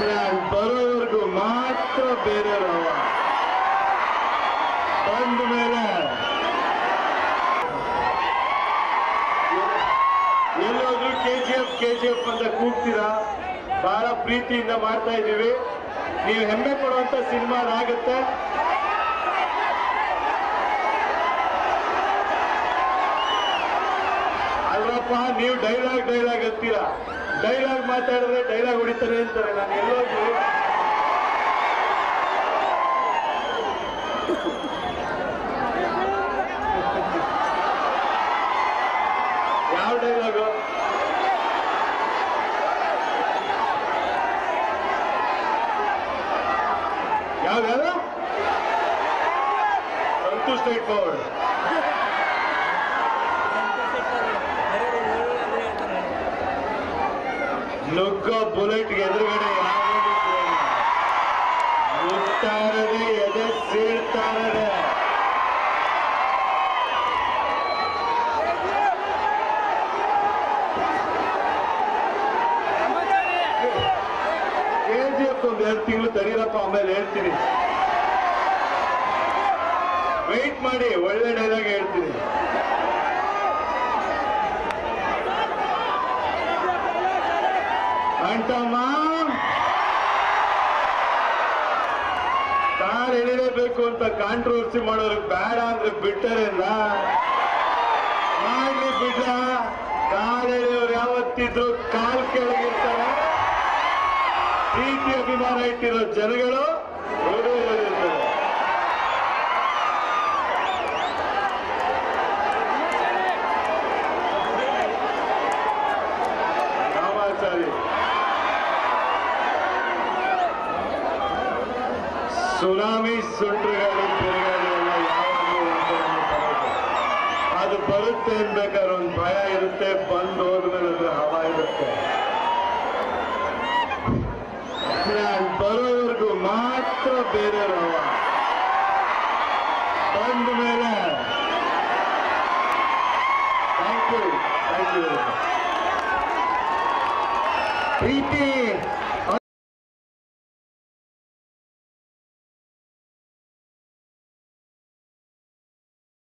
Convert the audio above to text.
ನಾನು ಬರೋವರೆಗೂ ಮಾತ್ರ ಬೇರೆ ಬಂದ ಮೇಲೆ ಎಲ್ಲೋದ್ರು K G F K G F ಅಂತ ಕೂಗ್ತೀರಾ? ಬಹಳ ಪ್ರೀತಿಯಿಂದ ಮಾಡ್ತಾ ಇದ್ದೀವಿ. ನೀವು ಹೆಮ್ಮೆ ಪಡುವಂತ ಸಿನಿಮಾ ಆಗುತ್ತೆ. ಅಲ್ವಪ್ಪ ನೀವು ಡೈಲಾಗ್ ಡೈಲಾಗ್ ಅಂತೀರಾ? ಡೈಲಾಗ್ ಮಾತಾಡಿದ್ರೆ ಡೈಲಾಗ್ ಹೊಡಿತಾರೆ ಅಂತಾರೆ. ನಾನು ಎಲ್ಲೋಗಿ ಯಾವ ಡೈಲಾಗು? ಸ್ಟೇಟ್ ಸ್ಟ್ರೈಟ್ ನುಗ್ಗೋ ಬುಲೆಟ್ ಎದುರುಗಡೆ ಮುಟ್ಟಾರದೆ ಎದೆ ಸೀಳ್ತಾ ಇರೋದೆ ಕೆ ಜಿ ಎಫ್ ಒಂದು ಎರಡು ತಿಂಗಳು ತರೀರಪ್ಪ ಆಮೇಲೆ ಹೇಳ್ತೀನಿ. ವೆಯ್ಟ್ ಮಾಡಿ, ಒಳ್ಳೆ ಡೈಲಾಗ್ ಹೇಳ್ತೀನಿ. ಅಂಟಮ್ಮ ಕಾರ್ ಎಳಿಲೇಬೇಕು ಅಂತ ಕಾಂಟ್ರವರ್ಸಿ ಮಾಡೋರು ಬೇಡ ಅಂದ್ರೆ ಬಿಟ್ಟರೇನ ಮಾಡ್ಲಿ ಬಿಡ ಕಾರ್ ಎಳೆಯೋರು ಯಾವತ್ತಿದ್ರು ಕಾಲ್ ಕೆಳಗಿರ್ತಾರೆ. ಪ್ರೀತಿ ಅಭಿಮಾನ ಇಟ್ಟಿರೋ ಜನಗಳು ರಾಮಾಚಾರಿ. ಸುನಾಮಿ ಸುಂಟ್ರಗಾಳಿ ತಿರುಗಾಳಿ ಎಲ್ಲ ಯಾವಾಗಲೂ ಒಂದೊಂದು ಬರೋದು. ಅದು ಬರುತ್ತೆ ಅನ್ಬೇಕಾದ್ರೆ ಒಂದು ಭಯ ಇರುತ್ತೆ ಬಂದು ಹೋದ್ಮೇಲೆ ಅದ್ರ ಹವಾ ಇರುತ್ತೆ ನಾನು ಬರೋವರೆಗೂ ಮಾತ್ರ ಬೇರೆ ಹವ ಬಂದ ಮೇಲೆ thank you thank you Preethi